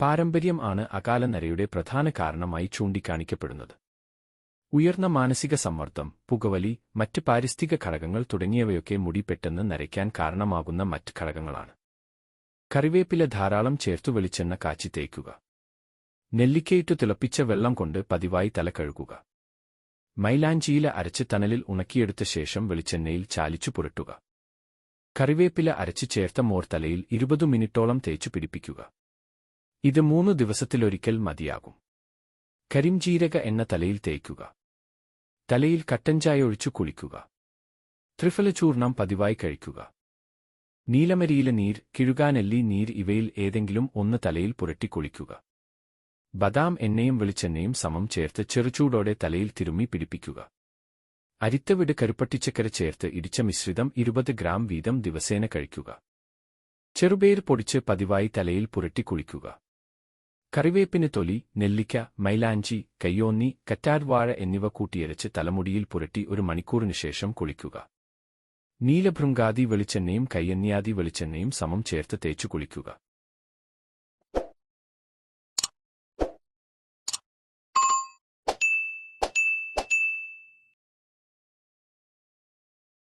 പാരമ്പര്യം ആണ് അകാലനരയുടെ പ്രധാന കാരണമായി ചൂണ്ടിക്കാണിക്കപ്പെടുന്നത്. ഉയർന്ന മാനസിക സമ്മർദ്ദം പുകവലി മറ്റ് പാരിസ്ഥിതിക ഘടകങ്ങൾ തുടങ്ങിയവയൊക്കെ മുടി പെട്ടെന്ന് നരയ്ക്കാൻ കാരണമാകുന്ന മറ്റ് ഘടകങ്ങളാണ്. കറിവേപ്പില ധാരാളം ചേർത്തു വെളിച്ചെണ്ണ കാച്ചി തേക്കുക. നെല്ലിക്കയിട്ടു തിളപ്പിച്ച വെള്ളം കൊണ്ട് പതിവായി തല കഴുകുക. മൈലാഞ്ചിയില അരച്ച് തണലിൽ ഉണക്കിയെടുത്ത ശേഷം വെളിച്ചെണ്ണയിൽ ചാലിച്ചു പുരട്ടുക. കറിവേപ്പില അരച്ച് ചേർത്ത മോർ തലയിൽ ഇരുപതു മിനിറ്റോളം തേച്ചു പിടിപ്പിക്കുക. ഇത് മൂന്ന് ദിവസത്തിലൊരിക്കൽ മതിയാകും. കരിംജീരക എണ്ണ തലയിൽ തേയ്ക്കുക. തലയിൽ കട്ടൻചായ ഒഴിച്ചു കുളിക്കുക. ത്രിഫല ചൂർണം പതിവായി കഴിക്കുക. നീലമരിയിലെ നീർ കിഴുകാനെല്ലി നീർ ഇവയിൽ ഏതെങ്കിലും ഒന്ന് തലയിൽ പുരട്ടി കുളിക്കുക. ബദാം എണ്ണയും വെളിച്ചെണ്ണയും സമം ചേർത്ത് ചെറുചൂടോടെ തലയിൽ തിരുമ്മി പിടിപ്പിക്കുക. അരിത്തവിട് കരുപ്പട്ടിച്ചക്കര ചേർത്ത് ഇടിച്ച മിശ്രിതം ഇരുപത് ഗ്രാം വീതം ദിവസേന കഴിക്കുക. ചെറുപേർ പൊടിച്ച് പതിവായി തലയിൽ പുരട്ടി കുളിക്കുക. കറിവേപ്പിന് തൊലി നെല്ലിക്ക മൈലാഞ്ചി കയ്യോന്നി കറ്റാർവാഴ എന്നിവ കൂട്ടിയരച്ച് തലമുടിയിൽ പുരട്ടി ഒരു മണിക്കൂറിനു ശേഷം കുളിക്കുക. നീലഭൃങ്കാതി വെളിച്ചെണ്ണയും കയ്യന്യാതി വെളിച്ചെണ്ണയും സമം ചേർത്ത് തേച്ചു കുളിക്കുക.